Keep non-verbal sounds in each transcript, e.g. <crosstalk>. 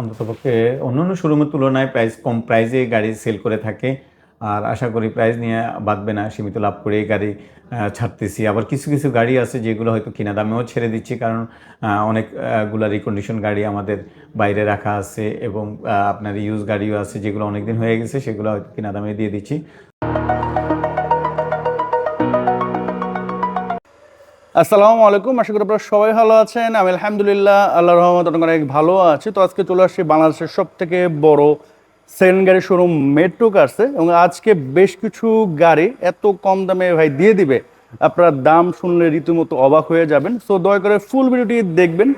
অন্ততপক্ষে অন্য অন্য শোরুমের তুলনায় প্রাইস কম প্রাইসে গাড়ি সেল করে থাকে। আর আশা করি প্রাইস নিয়ে বাঁধবে না সীমিত লাভ করে গাড়ি ছাড়তেছি। আবার কিছু কিছু গাড়ি আছে যেগুলো হয়তো কিনা দামেও ছেড়ে দিচ্ছি কারণ অনেকগুলা রিকন্ডিশন গাড়ি আমাদের বাইরে রাখা আছে এবং আপনার ইউজ গাড়িও আছে যেগুলো অনেকদিন হয়ে গেছে, সেগুলো হয়তো কিনা দামে দিয়ে দিচ্ছি। আসসালামু আলাইকুম। আশা করি আপনারা সবাই ভালো আছেন। আমি আলহামদুলিল্লাহ আল্লাহ রহমত অনেক ভালো আছি। তো আজকে চলে আসছি বাংলাদেশের সব থেকে বড় সেকেন্ড গাড়ি শোরুম মেট্রো কার্সে এবং আজকে বেশ কিছু গাড়ি এত কম দামে ভাই দিয়ে দিবে। আপনার দাম শুনলে রীতিমতো অবাক হয়ে যাবেন। সো দয়া করে ফুল ভিডিওটি দেখবেন।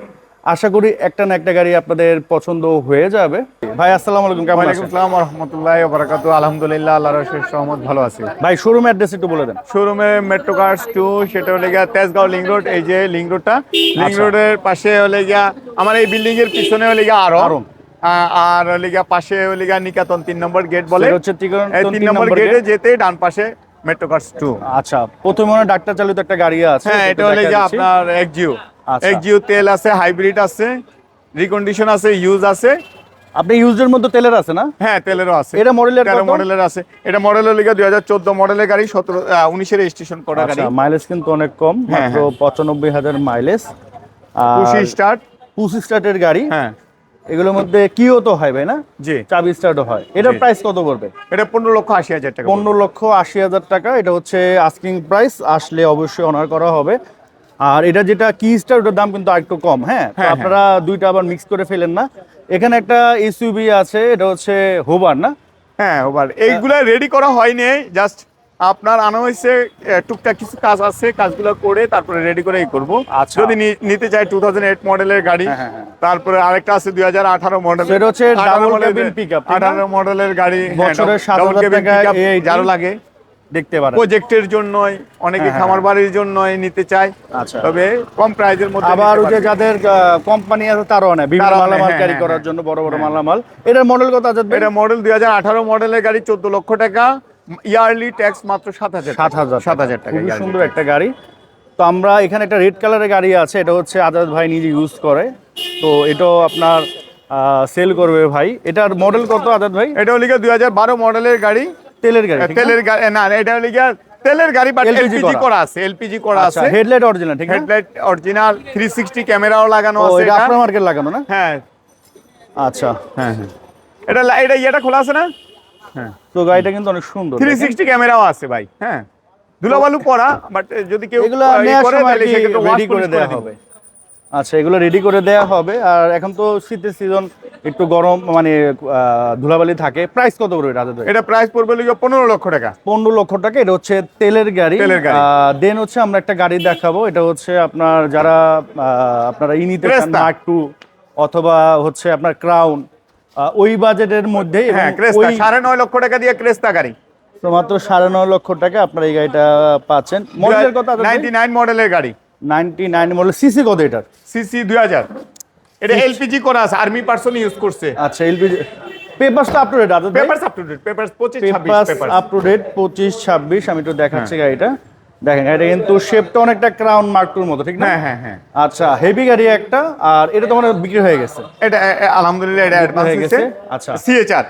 আশা করি একটা না একটা গাড়ি আপনাদের পছন্দ হয়ে যাবে। ভাই আসসালামু আলাইকুম কেমন আছেন? আসসালাম রহমতুল্লাহ বারাকাতু আলহামদুলিল্লাহ আল্লাহ রসের সহমত ভালো আছি। ভাই শোরুম অ্যাড্রেস একটু বলে দেন। শোরুমে মেট্রো কার্স টু সেটা হলে গিয়া তেজগাঁও লিং রোড এই যে লিং রোডটা। লিং আচ্ছা। রোডের পাশে হলে গিয়া আমার এই বিল্ডিং এর পিছনে হলে গিয়া আরও আরও। আর হলে গিয়া পাশে হলে গিয়া নিকাতন তিন নম্বর গেট বলে। হচ্ছে তিন এই তিন তিন নম্বর নম্বর গেটে যেতে ডান পাশে মেট্রো কার্স টু আচ্ছা প্রথমে ডাক্তার চালিত একটা গাড়ি আছে হ্যাঁ এটা হলে গিয়া আপনার এক্সজিও আচ্ছা। এক্সজিও তেল আছে হাইব্রিড আছে রিকন্ডিশন আছে ইউজ আছে। আপনি ইউজের মধ্যে তেলের আছে না? হ্যাঁ তেলেরও আছে। এটা মডেলের তেরো? মডেলের আছে। এটা মডেলের লিগে দুই হাজার চোদ্দ মডেলের গাড়ি সতেরো উনিশের রেজিস্ট্রেশন করা গাড়ি। আচ্ছা মাইলেজ কিন্তু অনেক কম হ্যাঁ, মাত্র পঁচানব্বই হাজার মাইলেজ খুশি স্টার্ট পুসি স্টার্টের গাড়ি। হ্যাঁ। এগুলোর মধ্যে কিও তো হয় ভাই না? জি। চাবি স্টার্টও হয়। এটার প্রাইস কত পড়বে? এটা পনেরো লক্ষ আশি হাজার টাকা পনেরো লক্ষ আশি হাজার টাকা এটা হচ্ছে আস্কিং প্রাইস আসলে অবশ্যই অনার করা হবে। আর এটা যেটা কি স্টার ওটার দাম কিন্তু আরেকটু কম হ্যাঁ হ্যাঁ, হ্যাঁ। আপনারা দুইটা আবার মিক্স করে ফেলেন না এখানে একটা এসইউবি আছে এটা হচ্ছে হোবার না হ্যাঁ ওবার এইগুলা রেডি করা হয়নি জাস্ট আপনার আনা হয়েছে টুকটাক কিছু কাজ আছে কাজগুলো করে তারপরে রেডি করে করব আচ্ছা। যদি নিতে চাই টু থাউজেন্ড এইট মডেলের গাড়ি হ্যাঁ, হ্যাঁ, হ্যাঁ। তারপরে আরেকটা আছে দুই হাজার আঠারো মডেল সেটা হচ্ছে? আঠারো মডেলের গাড়ি হ্যাঁ, বছরে সাত হাজার টাকায় যারও লাগে দেখতে পারেন। প্রজেক্টের জন্যই অনেকে হ্যাঁ, হ্যাঁ, খামার বাড়ির জন্যই নিতে চায় আচ্ছা। তবে কম প্রাইজের মধ্যে আবার ওই যে যাদের কোম্পানি আছে তারাও নেয় বিভিন্ন মালামাল ক্যারি হ্যাঁ, করার। জন্য বড় বড় মালামাল। এটার মডেল কত আছে এটা মডেল দুই হাজার আঠারো মডেলের গাড়ি চোদ্দ লক্ষ টাকা। ইয়ারলি ট্যাক্স মাত্র সাত হাজার সাত হাজার সাত হাজার টাকা খুবই yearly সুন্দর একটা গাড়ি। তো আমরা এখানে একটা রেড কালারের গাড়ি আছে এটা হচ্ছে আজাদ ভাই নিজে ইউজ করে। তো এটাও আপনার সেল করবে ভাই। এটার মডেল কত আজাদ ভাই? এটা হলো দুই হাজার বারো মডেলের গাড়ি। তেলের গাড়ি তেলের গাড়ি না এটা হলো গিয়া তেলের গাড়ি বাট এলপিজি করা। আছে এলপিজি করা আচ্ছা আছে। হেডলাইট অরিজিনাল ঠিক হেডলাইট অরিজিনাল থ্রি সিক্সটি ক্যামেরাও লাগানো আছে এটা এটা। আফটার মার্কেট লাগানো না? হ্যাঁ। আচ্ছা হ্যাঁ হ্যাঁ। এটা লা- এটা খোলা আছে না? হ্যাঁ। তো গাড়িটা কিন্তু অনেক সুন্দর থ্রি সিক্সটি ক্যামেরাও আছে ভাই হ্যাঁ। ধুলাবালু পড়া বাট যদি কেউ এগুলো করে তাহলে সেক্ষেত্রে করে দেওয়া হবে। আচ্ছা এগুলো রেডি করে দেওয়া হবে। আর এখন তো শীতের সিজন একটু গরম মানে ধুলাবালি থাকে। প্রাইস কত করে ভাই এটা প্রাইস পড়বে হলো পনেরো লক্ষ টাকা। পনেরো লক্ষ টাকা এটা হচ্ছে তেলের গাড়ি। তেলের গাড়ি। দেন হচ্ছে আমরা একটা গাড়ি দেখাবো। এটা হচ্ছে আপনার যারা আপনারা ই নিতে চান। মার্ক টু অথবা হচ্ছে আপনার ক্রাউন ওই বাজেটের মধ্যে হ্যাঁ সাড়ে নয় লক্ষ টাকা দিয়ে ক্রেস্তা গাড়ি। তো মাত্র সাড়ে নয় লক্ষ টাকা আপনার এই গাড়িটা পাচ্ছেন। মডেলের কথা নাইনটি নাইন মডেলের গাড়ি। নাইনটি নাইন মডেল সিসি কত এটার? সিসি দুই হাজার। এটা এলপিজি করা আছে আর্মি পার্সন ইউজ করছে। আচ্ছা এলপিজি পেপারস তো up to date Azad papers up to date papers পঁচিশ ছাব্বিশ papers papers up to date পঁচিশ ছাব্বিশ আমি একটু দেখাচ্ছি হ্যাঁ। গাড়িটা। দেখেন এটা কিন্তু শেপটা অনেকটা ক্রাউন মার্ক টুর মতো ঠিক না? হ্যাঁ হ্যাঁ হ্যাঁ। আচ্ছা হেভি গাড়ি একটা আর এটা তো মানে বিক্রি হয়ে গেছে। এটা আলহামদুলিল্লাহ এটা অ্যাডভান্স হয়ে হয়েছে গেছে? আচ্ছা। সিএচআর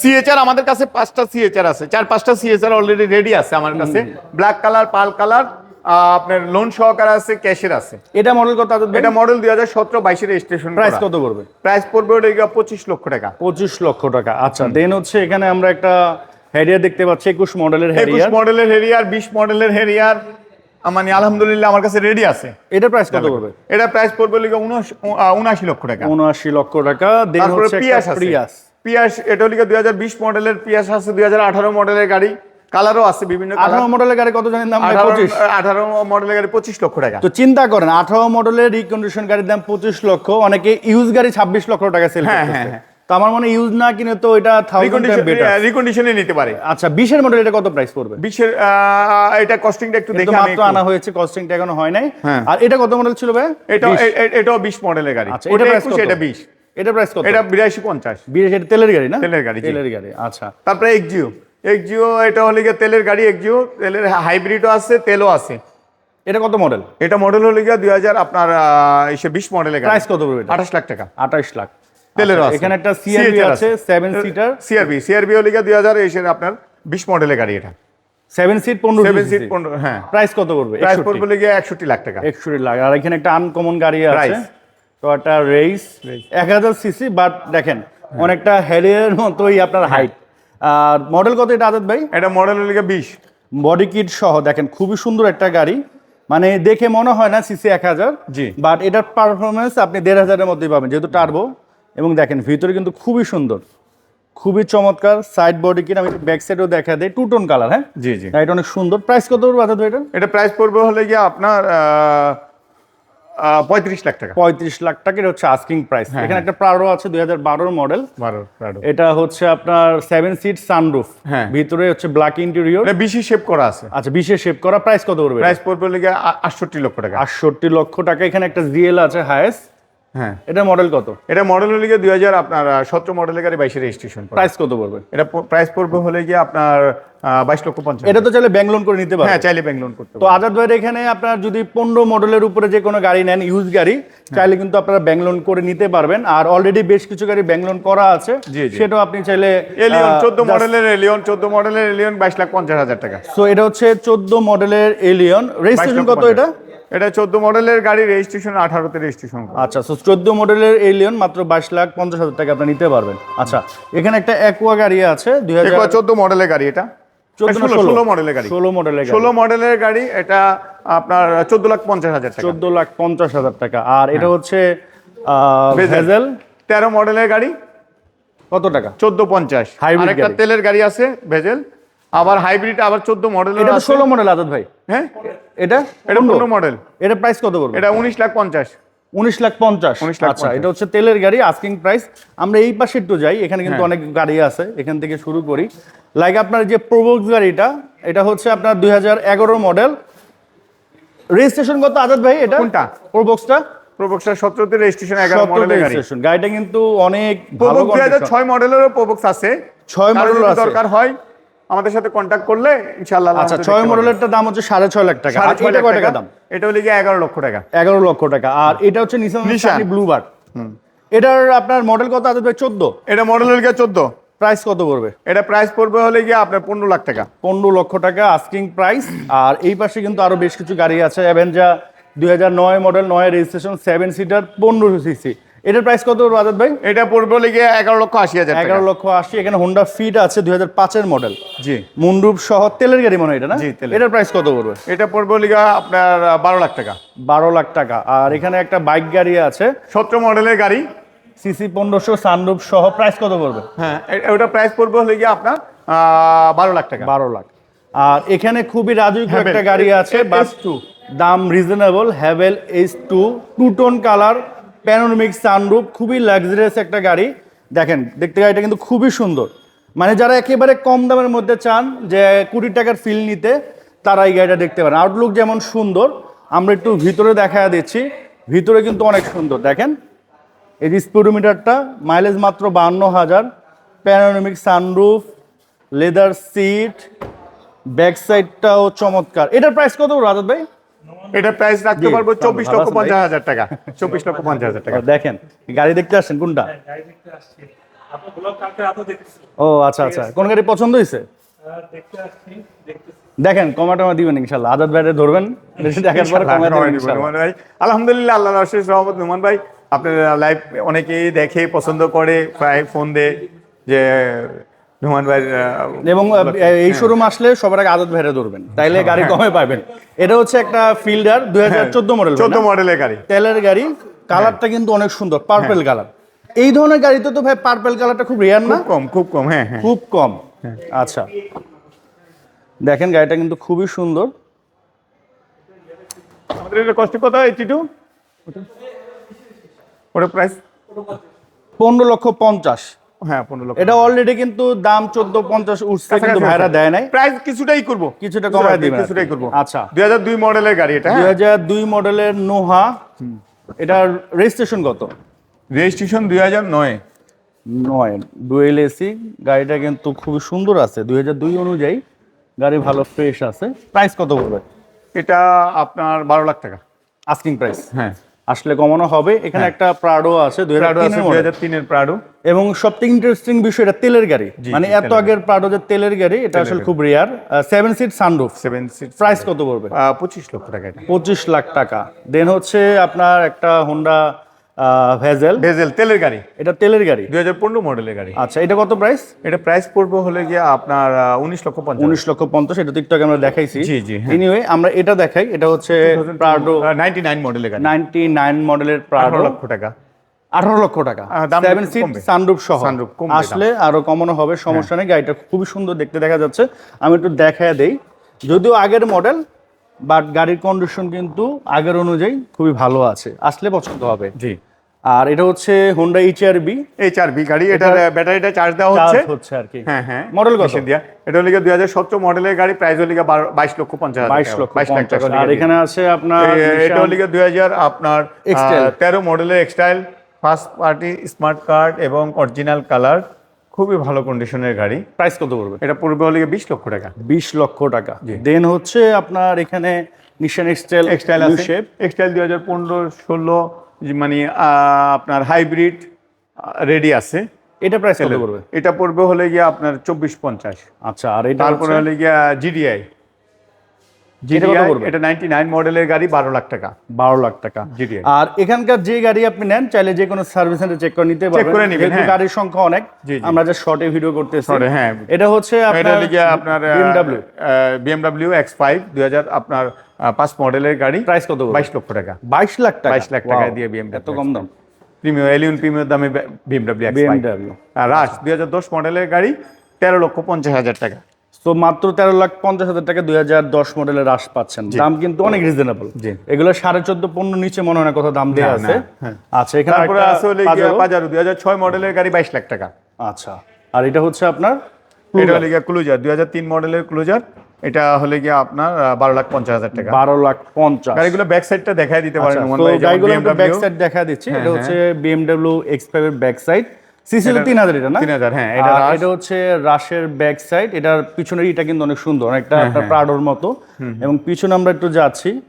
সিএচআর আমাদের কাছে পাঁচটা সিএচআর আছে চার পাঁচটা সিএচআর অলরেডি রেডি আছে আমার কাছে। ব্ল্যাক কালার পাল কালার আপনার লোন সহকারে আছে ক্যাশের আছে। এটা মডেল কত এটা মডেল দুই হাজার সতেরো বাইশের রেজিস্ট্রেশন প্রাইস কত পড়বে? প্রাইস পড়বে ওটা গিয়ে পঁচিশ লক্ষ টাকা। পঁচিশ লক্ষ টাকা আচ্ছা। দেন হচ্ছে এখানে আমরা একটা হ্যারিয়ার দেখতে পাচ্ছি একুশ মডেলের একুশ হ্যারিয়ার মডেলের হেরিয়ার বিশ মডেলের হেরিয়ার মানে আলহামদুলিল্লাহ আমার কাছে রেডি আছে। এটা প্রাইস কত পড়বে? এটা প্রাইস পড়বে লিগে উনআশি লক্ষ টাকা। উনআশি লক্ষ টাকা। দেন হচ্ছে পিয়াস পিয়াস এটা লিগে দুই হাজার বিশ মডেলের পিয়াস আছে দুই হাজার আঠারো মডেলের গাড়ি। কালারও আছে বিভিন্ন আঠারো মডেলের গাড়ি কত জানেন দাম পঁচিশ। আঠারো মডেলের গাড়ি পঁচিশ লক্ষ টাকা। তো চিন্তা করেন আঠারো মডেলের রিকন্ডিশন গাড়ির দাম পঁচিশ লক্ষ অনেকে ইউজ গাড়ি ছাব্বিশ লক্ষ টাকা সেল হ্যাঁ, হ্যাঁ, হ্যাঁ। তো আমার মনে ইউজ না কিনে তো এটা রিকন্ডিশনে নিতে পারে। আচ্ছা বিশের মডেল এটা কত প্রাইস পড়বে? বিশের এটা কস্টিংটা একটু দেখে মাত্র আনা হয়েছে কস্টিংটা এখনও হয় নাই। হ্যাঁ। আর এটা কত মডেল ছিল ভাই? এটা এটাও বিশ মডেলের গাড়ি। আচ্ছা এটা প্রাইস এটা বিশ। এটা প্রাইস কত? এটা বিরাশি পঞ্চাশ। বিশ এটা তেলের গাড়ি না? তেলের গাড়ি, তেলের গাড়ি আচ্ছা। তারপরে এক্সজিও এক্সজিও এটা হলে গিয়ে তেলের গাড়ি এক্সজিও তেলের হাইব্রিডও আছে তেলও আছে। এটা কত মডেল এটা মডেল হলে গিয়ে দুই হাজার আপনার এসে বিশ মডেলের প্রাইস কত পড়বে আঠাশ লাখ টাকা। আঠাশ লাখ। তেলেরও আছে। এখানে একটা সিআরবি আছে। সেভেন সিটার সিআরবি সিআরবি হলে গিয়ে দুই হাজার এসের আপনার বিশ মডেলের গাড়ি এটা। সেভেন সিট পনেরো সেভেন সিট পনেরো হ্যাঁ। প্রাইস কত পড়বে? প্রাইস পড়বে গিয়ে একষট্টি লাখ টাকা। একষট্টি লাখ। আর এখানে একটা আনকমন গাড়ি আছে। একটা রেস এক হাজার সিসি বাট দেখেন হ্যাঁ। অনেকটা হেডের মতোই আপনার হাইট আর মডেল কত এটা আজাদ ভাই? এটা মডেল হলে বিশ। বডি কিট সহ দেখেন খুবই সুন্দর একটা গাড়ি। মানে দেখে মনে হয় না সিসি এক হাজার জি। বাট এটার পারফরমেন্স আপনি দেড় হাজারের মধ্যেই পাবেন যেহেতু টার্বো এবং দেখেন ভিতরে কিন্তু খুবই সুন্দর খুবই চমৎকার সাইড বডি কিট আমি ব্যাক সাইডেও দেখা দেয় টু টোন কালার হ্যাঁ? জি জি। এটা অনেক সুন্দর। প্রাইস কত পড়বে আজাদ ভাই এটা? এটা প্রাইস পড়বে হলে গিয়ে আপনার পঁয়ত্রিশ লাখ টাকা। পঁয়ত্রিশ লাখ টাকা এটা হচ্ছে আস্কিং প্রাইস হ্যাঁ, এখানে একটা প্রারো আছে দুই হাজার বারোর মডেল এটা হচ্ছে আপনার সেভেন সিট সানরুফ হ্যাঁ। ভিতরে হচ্ছে ব্ল্যাক ইন্টেরিয়র এটা বেশি শেপ করা আছে। আচ্ছা বিশে শেপ করা প্রাইস কত পড়বে? প্রাইস পড়বে হলে গিয়ে আটষট্টি লক্ষ টাকা। আটষট্টি লক্ষ টাকা। এখানে একটা জিএল আছে হায়েস্ট হ্যাঁ। এটা মডেল কত? এটা মডেল হলে গিয়ে দুই হাজার আপনার সতেরো মডেলের গাড়ি বাইশে রেজিস্ট্রেশন প্রাইস কত পড়বে? এটা প্রাইস পড়বে হলে গিয়ে আপনার বাইশ লক্ষ পঞ্চাশ এটা তো চাইলে ব্যাংক লোন করে নিতে হ্যাঁ চাইলে ব্যাংক লোন করতে তো আজাদ ভাইয়ের এখানে আপনার যদি পনেরো মডেলের উপরে যে কোনো গাড়ি নেন ইউজ গাড়ি চাইলে কিন্তু আপনারা ব্যাংক লোন করে নিতে পারবেন। আর অলরেডি বেশ কিছু গাড়ি ব্যাংক লোন করা আছে। সেটাও আপনি চাইলে এলিয়ন চোদ্দ মডেলের এলিয়ন চোদ্দ মডেলের এলিয়ন বাইশ লাখ পঞ্চাশ হাজার টাকা। সো এটা হচ্ছে চোদ্দ মডেলের এলিয়ন রেজিস্ট্রেশন কত এটা? এটা চোদ্দ মডেলের গাড়ি রেজিস্ট্রেশন আঠারোতে রেজিস্ট্রেশন আচ্ছা সো চোদ্দ মডেলের এলিয়ন মাত্র বাইশ লাখ পঞ্চাশ হাজার টাকা আপনি নিতে পারবেন। আচ্ছা এখানে একটা অ্যাকোয়া গাড়ি আছে দুই হাজার চোদ্দ মডেলের গাড়ি এটা। ষোলো মডেলের গাড়ি। ষোলো মডেলের ষোলো মডেলের গাড়ি এটা আপনার চোদ্দ লাখ পঞ্চাশ হাজার চোদ্দ লাখ পঞ্চাশ হাজার টাকা। আর এটা হচ্ছে ভেজেল। তেরো মডেলের গাড়ি। কত টাকা? চোদ্দ পঞ্চাশ। আরেকটা তেলের গাড়ি আছে ভেজেল আবার হাইব্রিড আবার চোদ্দ মডেল এটা তো আছে। ষোলো মডেল আজাদ ভাই। হ্যাঁ? এটা এটা পনেরো? পনেরো মডেল এটা প্রাইস কত পড়বে? এটা উনিশ লাখ পঞ্চাশ। উনিশ লাখ পঞ্চাশ। 19 আচ্ছা এটা হচ্ছে তেলের গাড়ি আস্কিং প্রাইস আমরা এই পাশে একটু যাই এখানে কিন্তু হ্যাঁ। অনেক গাড়ি আছে এখান থেকে শুরু করি। লাইক আপনার যে প্রোবক্স গাড়িটা এটা হচ্ছে আপনার দুই হাজার এগারো মডেল রেজিস্ট্রেশন কত আজাদ ভাই এটা? কোনটা? প্রোবক্সটা প্রবক্সটা সতেরোতে রেজিস্ট্রেশন এগারো মডেলের গাড়ি। রেজিস্ট্রেশন গাড়িটা কিন্তু অনেক ভালো প্রবক্স দুই হাজার ছয় মডেলেরও প্রবক্স আছে। ছয় মডেল দরকার হয় আমাদের সাথে কন্ট্যাক্ট করলে ইনশাআল্লাহ আচ্ছা ছয় মডেলেরটা দাম হচ্ছে সাড়ে ছয় লাখ টাকা। আর এটা কয় টাকা? দাম? এটা হলে গিয়ে এগারো লক্ষ টাকা। এগারো লক্ষ টাকা। আর এটা হচ্ছে নিসান নিশান। ব্লু বার্ড এটার আপনার মডেল কত আছে ভাই? চোদ্দ। এটা মডেল হলে গিয়ে চোদ্দ। প্রাইস কত পড়বে? এটা প্রাইস পড়বে হলে গিয়ে আপনার পনেরো লাখ টাকা। পনেরো লক্ষ টাকা আস্কিং প্রাইস আর এই পাশে কিন্তু আরও বেশ কিছু গাড়ি আছে। অ্যাভেঞ্জা দুই হাজার নয় মডেল নয় রেজিস্ট্রেশন সেভেন সিটার পনেরো সিসি এটার প্রাইস কত আজাদ ভাই? এটা পড়বে হলে গিয়ে এগারো লক্ষ আশি হাজার এগারো লক্ষ আশি এখানে হোন্ডা ফিট আছে দুই হাজার পাঁচের মডেল জি। মুন্ডুপ সহ তেলের গাড়ি মনে হয় এটা না? জি, তেলের। এটার প্রাইস কত পড়বে? এটা পড়বে হলে আপনার বারো লাখ টাকা। বারো লাখ টাকা। আর এখানে একটা বাইক গাড়ি আছে। সতেরো মডেলের গাড়ি। সিসি পনেরোশো সানরুপ সহ প্রাইস কত পড়বে? হ্যাঁ ওটা প্রাইস পড়বে হলে গিয়ে আপনার বারো লাখ টাকা। বারো লাখ। আর এখানে খুবই রাজুক একটা গাড়ি আছে বাস টু দাম reasonable Haval H two two tone colour panoramic sunroof খুবই লাক্সারিয়াস একটা গাড়ি। দেখেন, দেখতে গাড়িটা কিন্তু খুবই সুন্দর। মানে যারা একেবারে কম দামের মধ্যে চান যে কুড়ি টাকার ফিল নিতে, তারা এই গাড়িটা দেখতে পারেন। আউটলুক যেমন সুন্দর, আমরা একটু ভিতরে দেখা দিচ্ছি। ভিতরে কিন্তু অনেক সুন্দর, দেখেন। এই যে স্পিডোমিটারটা মাইলেজ মাত্র বাহান্ন হাজার। Panoramic sunroof leather seat back সাইডটাও চমৎকার। এটার প্রাইস কত রাজাত ভাই? এটা প্রাইস রাখতে পারব চব্বিশ লক্ষ পঞ্চাশ হাজার টাকা <laughs> চব্বিশ লক্ষ পঞ্চাশ হাজার টাকা। দেখেন গাড়ি দেখতে আসছেন কোনটা? গাড়ি দেখতে আসছি। আপনার ব্লগ কালকে রাতও দেখছি ও আচ্ছা আচ্ছা। কোন গাড়ি পছন্দ হয়েছে? আর দেখতে আসছি দেখতেছি। দেখেন কমা টমা দিবেন ইনশাল্লাহ। আজাদ ভাইরে ধরবেন দেখার পরে কমা দিবেন দিব, ইনশাল্লাহ। নোমান ভাই। আলহামদুলিল্লাহ আল্লাহ রশেষ রহমত নোমান ভাই। আপনার লাইভ অনেকেই দেখে পছন্দ করে প্রায় ফোন দে যে নোমান ভাই এবং এই শোরুম আসলে সবার আগে আজাদ ভাইরে ধরবেন। তাইলে গাড়ি কমে পাবেন। এটা হচ্ছে একটা ফিল্ডার দুই হাজার চোদ্দ মডেল চোদ্দ মডেলের গাড়ি। তেলের গাড়ি কালারটা কিন্তু অনেক সুন্দর পার্পেল কালার এই ধরনের গাড়িতে তো ভাই পার্পেল কালারটা খুব রেয়ার না? কম খুব কম হ্যাঁ হ্যাঁ। খুব কম। আচ্ছা। দেখেন গাড়িটা কিন্তু খুবই সুন্দর। আমাদের এটা কষ্ট কত এইটি টু ওটা প্রাইস পনেরো লক্ষ পঞ্চাশ। হ্যাঁ পনেরো লক্ষ এটা অলরেডি কিন্তু দাম চোদ্দ পঞ্চাশ উঠছে কিন্তু ভাইরা দেয় নাই। প্রাইস কিছুটাই করব। কিছুটা কমায় দিবেন কিছুটাই করব। আচ্ছা। দুই হাজার দুই মডেলের গাড়ি এটা দুই হ্যাঁ হাজার দুই মডেলের নোহা। এটার রেজিস্ট্রেশন কত? রেজিস্ট্রেশন দুই হাজার নয়। নয়। ডুয়েল এসি গাড়িটা কিন্তু খুবই সুন্দর আছে। দুই হাজার দুই অনুযায়ী গাড়ি ভালো ফ্রেশ আছে। প্রাইস কত পড়বে এটা আপনার বারো লাখ টাকা। আস্কিং প্রাইস হ্যাঁ। আসলে কমানো হবে। এখানে একটা প্রাডো আছে দুই হাজার তিনের প্রাডো এবং সবথেকে ইন্টারেস্টিং বিষয় এটা তেলের গাড়ি। মানে এত আগের প্রাডো যে তেলের গাড়ি এটা আসলে খুব rare seven seat sunroof seven seat price কত পড়বে? পঁচিশ লক্ষ টাকা পঁচিশ লাখ টাকা। দেন হচ্ছে আপনার একটা হোন্ডা ভেজেল। ভেজেল তেলের গাড়ি। এটা তেলের গাড়ি। দুই হাজার পনেরো মডেলের গাড়ি। আচ্ছা এটা কত প্রাইস এটা প্রাইস পড়বে হলে গিয়ে আপনার উনিশ লক্ষ পঞ্চাশ। উনিশ লক্ষ পঞ্চাশ এটা একটু আমরা দেখাইছি। জি, জি, হ্যাঁ। এনিওয়ে আমরা এটা দেখাই এটা হচ্ছে প্রাডো নাইনটি নাইন মডেলের গাড়ি। নাইনটি নাইন মডেলের প্রাডো লক্ষ টাকা। আঠারো লক্ষ টাকা। Seven seat. সানরুফ সহ। দাম। আসলে আরও কমানো হবে সমস্যা নেই গাড়িটা খুবই সুন্দর দেখতে দেখা যাচ্ছে। আমি একটু দেখায় দেই। যদিও আগের মডেল বাট গাড়ির কন্ডিশন কিন্তু আগের অনুযায়ী খুবই ভালো আছে। আসলে পছন্দ হবে। জি। আর এটা হচ্ছে হোন্ডা এইচআরবি এই চার বি গাড়ি এটার ব্যাটারিটা চার্জ দেওয়া হচ্ছে। চার্জ হচ্ছে আর কি। হ্যাঁ হ্যাঁ। মডেল কত? দিয়া। এটা হলে দুই হাজার সতেরো মডেলের গাড়ি প্রাইস হলে গিয়ে বারো- বাইশ লক্ষ পঞ্চাশ হাজার বাইশ টাকা। লক্ষ বাইশ লাখ টাকা আর এখানে আছে আপনার এটা হলে দুই হাজার আপনার Extile। আহ, তেরো মডেলের X trail first party smart card এবং অরিজিনাল কালার খুবই ভালো কন্ডিশনের গাড়ি। প্রাইস কত পড়বে? এটা পড়বে হলে বিশ লক্ষ টাকা। বিশ লক্ষ টাকা। দেন হচ্ছে আপনার এখানে নিশান এক্সটাইল এক্সটাইল আছে। শেপ এক্সটাইল দুই হাজার পনেরো ষোলো মানে আপনার হাইব্রিড রেডি আছে। এটা প্রাইস কত পড়বে? এটা পড়বে হলে গিয়ে আপনার চব্বিশ পঞ্চাশ। আচ্ছা আর তারপরে হলে গিয়া জিডিআই এটা কত জিডিআই পড়বে? এটা নাইনটি নাইন মডেলের গাড়ি বারো লাখ টাকা বারো লাখ টাকা। আর এখানকার যে গাড়ি আপনি নেন চাইলে যে কোনো সার্ভিস সেন্টার চেক করে নিতে পারবেন। হ্যাঁ। গাড়ির সংখ্যা অনেক। আমরা যে শর্টে ভিডিও করতেছি। হ্যাঁ। এটা হচ্ছে আপনার হলে গিয়া আপনার BMW বিএমডাব্লিউ এক্স ফাইভ দুই হাজার আপনার পাঁচ মডেলের গাড়ি। প্রাইস কত বাইশ লক্ষ টাকা। বাইশ লাখ টাকা? 22 লাখ Wow, দিয়ে BMW এত কম দাম। প্রিমিয়াম এলিয়ন প্রিমিয়াম দামে বিএমডাব্লিউ আর রাশ দুই হাজার দশ মডেলের গাড়ি তেরো লক্ষ পঞ্চাশ হাজার টাকা। তো মাত্র তেরো লাখ পঞ্চাশ হাজার টাকা দুই হাজার দশ মডেলের হ্রাস পাচ্ছেন। দাম কিন্তু অনেক রিজনেবল। এগুলো সাড়ে চোদ্দ পনেরো নিচে মনে হয় না কোথাও দাম দেওয়া আছে। হ্যাঁ। আচ্ছা এখানে তারপরে হলে গিয়া দুই হাজার ছয় মডেলের গাড়ি বাইশ লাখ টাকা। আচ্ছা আর এটা হচ্ছে আপনার এটা হলে গিয়া ক্লুজার দুই হাজার তিন মডেলের ক্লুজার এটা হলে গিয়া আপনার বারো লাখ পঞ্চাশ হাজার টাকা। বারো লাখ পঞ্চাশ। গাড়িগুলো ব্যাক সাইডটা দেখাই দিতে পারেন আচ্ছা, গাড়িগুলো ব্যাক সাইড দেখা দিচ্ছি। এটা হচ্ছে বিএমডব্লিউ এক্স ফাইভ এর ব্যাক সাইড সিসি এটা- তিন হাজার এটা না? 3000 হ্যাঁ, এটা এটা হচ্ছে রাশের ব্যাক সাইড। এটার পিছনের ইটা কিন্তু অনেক সুন্দর অনেকটা হ্যাঁ, আপনার প্রাডোর মতো। এবং পিছনে আমরা একটু যাচ্ছি।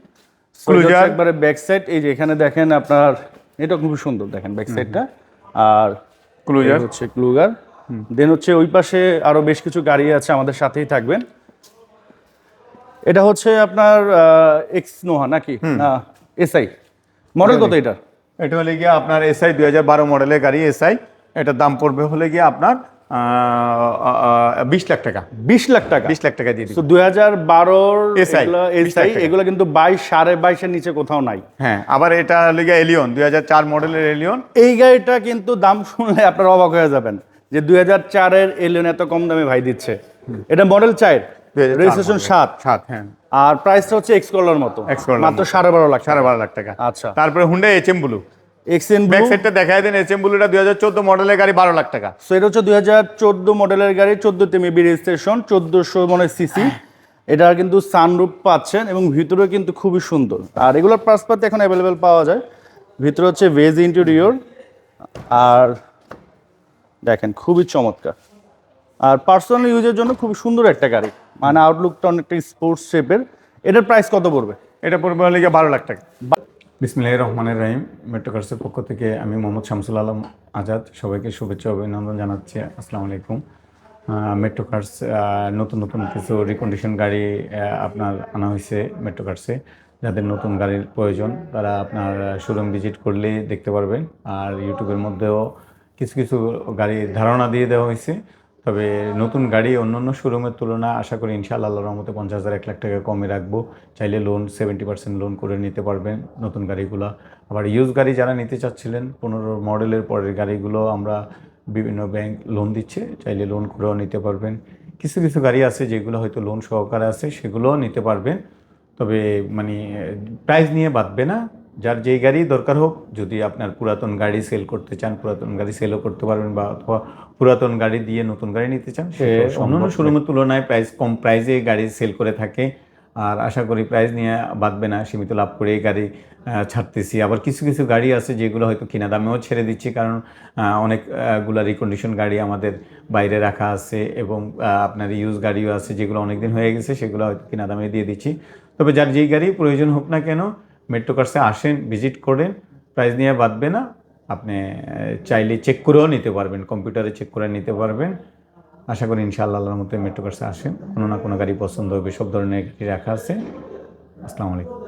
এটা একবারে ব্যাক সাইড। এই যে এখানে দেখেন আপনার এটা খুবই সুন্দর দেখেন ব্যাক সাইডটা। আর। এই হচ্ছে ক্লুগার দেন হচ্ছে ওই পাশে আরও বেশ কিছু গাড়ি আছে আমাদের সাথেই থাকবেন। এটা হচ্ছে আপনার এক্স নোহা নাকি? না এসআই মডেল কত এটা এটা হলে গিয়ে আপনার এসআই দুই হাজার বারো মডেলের গাড়ি এসআই এটার দাম পড়বে হলে গিয়ে আপনার বিশ লাখ টাকা। বিশ লাখ টাকা। বিশ লাখ টাকা দিয়ে তো দুই হাজার বারোর SI, 20 এসআই এগুলো কিন্তু বাইশ সাড়ে বাইশের নিচে কোথাও নাই। হ্যাঁ আবার এটা হলে গিয়ে এলিয়ন দুই হাজার চার মডেলের এলিয়ন এই গাড়িটা কিন্তু দাম শুনলে আপনারা অবাক হয়ে যাবেন যে দুই হাজার চারের এলিয়ন এত কম দামে ভাই দিচ্ছে। এটা মডেল চার রেজিস্ট্রেশন সাত। সাত হ্যাঁ। আর প্রাইসটা হচ্ছে এক্স কলার মতো। মাত্র সাড়ে বারো লাখ সাড়ে বারো লাখ টাকা। আচ্ছা। তারপরে Honda H M blue X N back সাইডটা দেখাই দেন এইচ এম ব্লুটা দুই হাজার চোদ্দ মডেলের গাড়ি বারো লাখ টাকা। সো এটা হচ্ছে দুই হাজার চোদ্দ মডেলের গাড়ি চোদ্দোতে মেবি রেজিস্ট্রেশন চোদ্দোশো মানে সিসি এটা কিন্তু সানরুপ পাচ্ছেন এবং ভিতরে কিন্তু খুবই সুন্দর। আর এগুলোর পাশপাতি এখন অ্যাভেলেবেল পাওয়া যায়। ভিতরে হচ্ছে ভেজ ইন্টেরিয়র আর দেখেন খুবই চমৎকার। আর পার্সোনাল ইউজের জন্য খুবই সুন্দর একটা গাড়ি। মানে আউটলুকটা অনেকটা স্পোর্টস শেপের এটার প্রাইস কত পড়বে? এটা পড়বে হলে বারো লাখ টাকা। বিসমিল্লাহ রহমানের রহিম। মেট্রো কার্সের পক্ষ থেকে আমি মোহাম্মদ শামসুল আলম আজাদ। সবাইকে শুভেচ্ছা, অভিনন্দন জানাচ্ছি। আসসালামু আলাইকুম। মেট্রো কার্স নতুন নতুন কিছু রিকন্ডিশন গাড়ি আপনার আনা হয়েছে মেট্রো কার্সে যাদের নতুন গাড়ির প্রয়োজন, তারা আপনার শোরুম ভিজিট করলে দেখতে পারবেন। আর ইউটিউবের মধ্যেও কিছু কিছু গাড়ির ধারণা দিয়ে দেওয়া হয়েছে। তবে নতুন গাড়ি অন্য অন্য শোরুমের তুলনায় আশা করি ইনশাআল্লাহ আল্লাহর রহমতে পঞ্চাশ হাজার, এক লাখ টাকা কমে রাখব। চাইলে লোন সেভেন্টি পার্সেন্ট লোন করে নিতে পারবেন নতুন গাড়িগুলো। আবার ইউজ গাড়ি যারা নিতে চাচ্ছিলেন, পনেরো মডেলের পরের গাড়িগুলো আমরা বিভিন্ন ব্যাংক লোন দিচ্ছে, চাইলে লোন করেও নিতে পারবেন। কিছু কিছু গাড়ি আছে যেগুলো হয়তো লোন সহকারে আছে, সেগুলোও নিতে পারবেন। তবে মানে প্রাইস নিয়ে বাঁধবে না। যার যেই গাড়ি দরকার হোক যদি আপনার পুরাতন গাড়ি সেল করতে চান পুরাতন গাড়ি সেলও করতে পারবেন বা অথবা পুরাতন গাড়ি দিয়ে নতুন গাড়ি নিতে চান সে অন্যান্য শোরুমের তুলনায় প্রাইস কম প্রাইসে গাড়ি সেল করে থাকে। আর আশা করি প্রাইস নিয়ে বাঁধবে না সীমিত লাভ করে এই গাড়ি ছাড়তেছি। আবার কিছু কিছু গাড়ি আছে যেগুলো হয়তো কিনা দামেও ছেড়ে দিচ্ছি কারণ অনেকগুলা রিকন্ডিশন গাড়ি আমাদের বাইরে রাখা আছে এবং আপনার ইউজ গাড়িও আছে যেগুলো অনেকদিন হয়ে গেছে সেগুলো হয়তো কিনা দামে দিয়ে দিচ্ছি। তবে যার যেই গাড়ি প্রয়োজন হোক না কেন মেট্রো কার্সে আসেন, ভিজিট করেন প্রাইস নিয়ে বাঁধবে না। আপনি চাইলে চেক করেও নিতে পারবেন কম্পিউটারে চেক করে নিতে পারবেন। আশা করি ইনশাআল্লাহ আল্লাহর মতো মেট্রো কার্সে আসেন। কোনো না কোনো গাড়ি পছন্দ হবে, সব ধরনের গাড়ি রাখা আছে। আসসালামু আলাইকুম।